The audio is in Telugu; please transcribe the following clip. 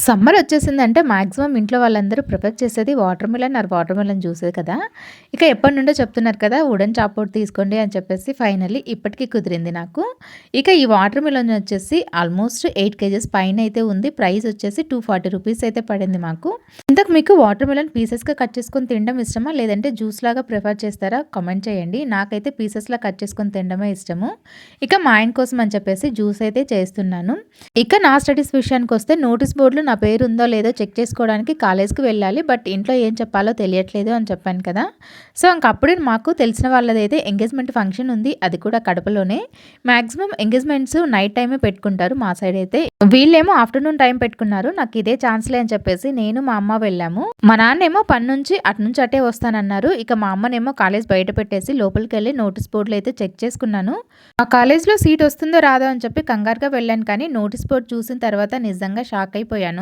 సమ్మర్ వచ్చేసిందంటే మాక్సిమం ఇంట్లో వాళ్ళందరూ ప్రిఫర్ చేసేది water melon or water melon జ్యూసే కదా! ఇక ఎప్పటి నుండో చెప్తున్నారు కదా! వుడెన్ చాపౌట్ తీసుకోండి అని చెప్పేసి ఫైనల్లీ ఇప్పటికీ కుదిరింది నాకు. ఇక ఈ వాటర్ మిలన్ వచ్చేసి ఆల్మోస్ట్ ఎయిట్ కేజెస్ పైన అయితే ఉంది. ప్రైస్ వచ్చేసి టూ ఫార్టీ రూపీస్ అయితే పడింది మాకు. ఇంతకు మీకు వాటర్ మిలన్ పీసెస్‌గా కట్ చేసుకొని తినడం ఇష్టమా? లేదంటే జ్యూస్ లాగా ప్రిఫర్ చేస్తారా? కామెంట్ చేయండి. నాకైతే పీసెస్‌లా కట్ చేసుకొని తినడమే ఇష్టము. ఇక మా ఆయన కోసం అని చెప్పేసి జ్యూస్ అయితే చేస్తున్నాను. ఇక నా స్టడీస్ విషయానికి వస్తే నోటీస్ బోర్డులో నా పేరు ఉందో లేదో చెక్ చేసుకోవడానికి కాలేజ్‌కి వెళ్ళాలి. బట్ ఇంట్లో ఏం చెప్పాలో తెలియట్లేదు అని చెప్పాను కదా! సో, ఇంకప్పుడే మాకు తెలిసిన వాళ్ళదైతే ఎంగేజ్‌మెంట్ ఫంక్షన్ ఉంది. అది కూడా కడపలోనే. మాక్సిమం ఎంగేజ్‌మెంట్స్ నైట్ టైమే పెట్టుకుంటారు మా సైడ్ అయితే. వీళ్ళేమో ఆఫ్టర్‌నూన్ టైం పెట్టుకున్నారు. నాకు ఇదే ఛాన్స్‌లే అని చెప్పేసి నేను, మా అమ్మ వెళ్ళాము. మా నాన్నేమో పని నుంచి అటు నుంచి అటే వస్తానన్నారు. ఇక మా అమ్మనేమో కాలేజ్ బయట పెట్టేసి లోపలికి వెళ్ళి నోటీస్ బోర్డులు అయితే చెక్ చేసుకున్నాను. ఆ కాలేజ్‌లో సీట్ వస్తుందో రాదో అని చెప్పి కంగారుగా వెళ్ళాను కానీ నోటీస్ బోర్డ్ చూసిన తర్వాత నిజంగా షాక్ అయిపోయాను.